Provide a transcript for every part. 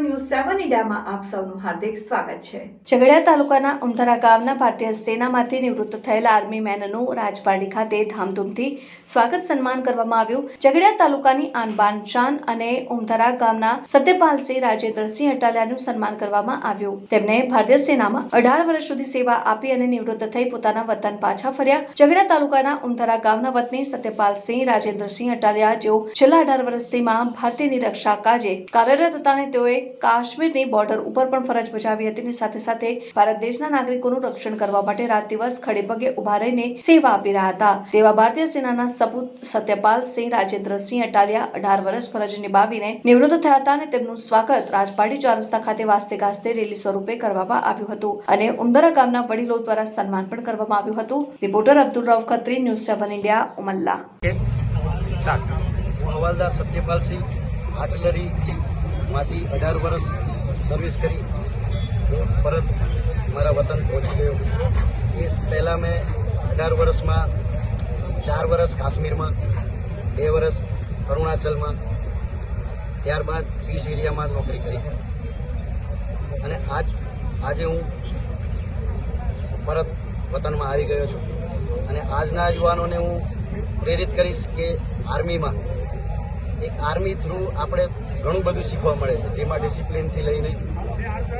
મીડિયામાં આપ સૌનું હાર્દિક સ્વાગત છે. ઝઘડિયા તાલુકાના ઉમથરા ગામના ભારતીય સેનામાંથી નિવૃત્ત થયેલા આર્મી મેનનું રાજપારડી ખાતે ધામધૂમથી સ્વાગત સન્માન કરવામાં આવ્યું. ઝઘડિયા તાલુકાની આનબાન શાન અને ઉમથરા ગામના સત્યપાલસિંહ રાજેન્દ્રસિંહ અટાલિયાનું સન્માન કરવામાં આવ્યું. તેમને ભારતીય સેનામાં અઢાર વર્ષ સુધી સેવા આપી અને નિવૃત્ત થઈ પોતાના વતન પાછા ફર્યા. ઝઘડિયા તાલુકાના ઉમથરા ગામના વતની સત્યપાલસિંહ રાજેન્દ્રસિંહ અટાલિયા જેઓ છેલ્લા અઢાર વર્ષથી ભારતીય ભારતીયની રક્ષા કાજે કાર્યરત હતા અને તેઓએ કાશ્મીરની બોર્ડર ઉપર પણ ફરજ બજાવી હતી અને સાથે સાથે ભારત દેશના નાગરિકોનું રક્ષણ કરવા માટે રાત દિવસ ખડે પગે ઊભા રહીને સેવા આપી રહ્યા હતા. તેવા ભારતીય સેનાના સપૂત સત્યપાલ સિંહ રાજેન્દ્રસિંહ અટાલિયા અઢાર વર્ષ ફરજ નિભાવીને નિવૃત્ત થયા હતા અને તેમનું સ્વાગત રાજપાડી ચાર રસ્તા ખાતે વાસ્તે ગાસ્તે રેલી સ્વરૂપે કરવામાં આવ્યું હતું અને ઉમદરા ગામના વડીલો દ્વારા સન્માન પણ કરવામાં આવ્યું હતું. Reporter Abdul Rauf Khatri, news seven India, Umalla. હવાલદાર સત્યપાલસિંહ આર્ટિલરીમાંથી અઢાર વર્ષ સર્વિસ કરી. હું પરત મારા વતન પહોંચી ગયો. એ પહેલાં મેં અઢાર વર્ષમાં, ચાર વર્ષ કાશ્મીરમાં, બે વર્ષ અરુણાચલમાં, ત્યારબાદ પીસ એરિયામાં નોકરી કરી. અને આજ, આજે હું પરત વતનમાં આવી ગયો છું. અને આજના યુવાનોને હું પ્રેરિત કરીશ કે આર્મીમાં એક આર્મી થ્રુ આપણે ઘણું બધું શીખવા મળે છે. જેમાં ડિસિપ્લિનથી લઈને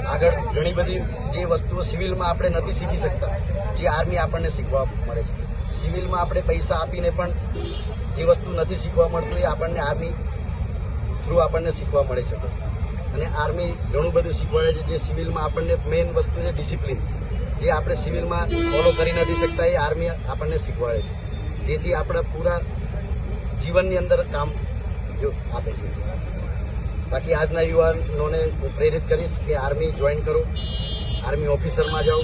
આગળ ઘણી બધી જે વસ્તુઓ સિવિલમાં આપણે નથી શીખી શકતા, જે આર્મી આપણને શીખવા મળે છે. સિવિલમાં આપણે પૈસા આપીને પણ જે વસ્તુ નથી શીખવા મળતું એ આપણને આર્મી થ્રુ આપણને શીખવા મળે છે. અને આર્મી ઘણું બધું શીખવાડે છે, જે સિવિલમાં આપણને મેઇન વસ્તુ છે ડિસિપ્લિન. જે આપણે સિવિલમાં ફોલો કરી નથી શકતા એ આર્મી આપણને શીખવાડે છે. જેથી આપણા પૂરા જીવનની અંદર કામ જો આપે છે. બાકી આજના યુવાનોને હું પ્રેરિત કરીશ કે આર્મી જોઈન કરો આર્મી ઓફિસરમાં જાઓ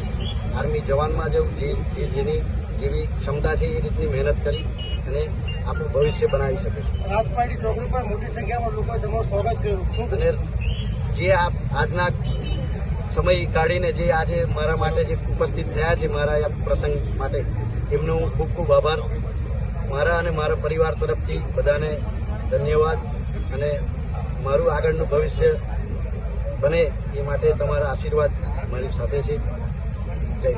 આર્મી જવાનમાં જાઓ જે જે જેની જેવી ક્ષમતા છે એ રીતની મહેનત કરી અને આપણું ભવિષ્ય બનાવી શકે છે. રાજપાડી ચોકડી પર મોટી સંખ્યામાં લોકોએ તમારું સ્વાગત કર્યું. અને જે આપ આજના સમય કાઢીને જે આજે મારા માટે જે ઉપસ્થિત થયા છે મારા આ પ્રસંગ માટે એમનો હું ખૂબ ખૂબ આભાર. મારા અને મારા પરિવાર તરફથી બધાને ધન્યવાદ અને મારું આગળનું ભવિષ્ય બને એ માટે તમારા આશીર્વાદ મારી સાથે છે. જય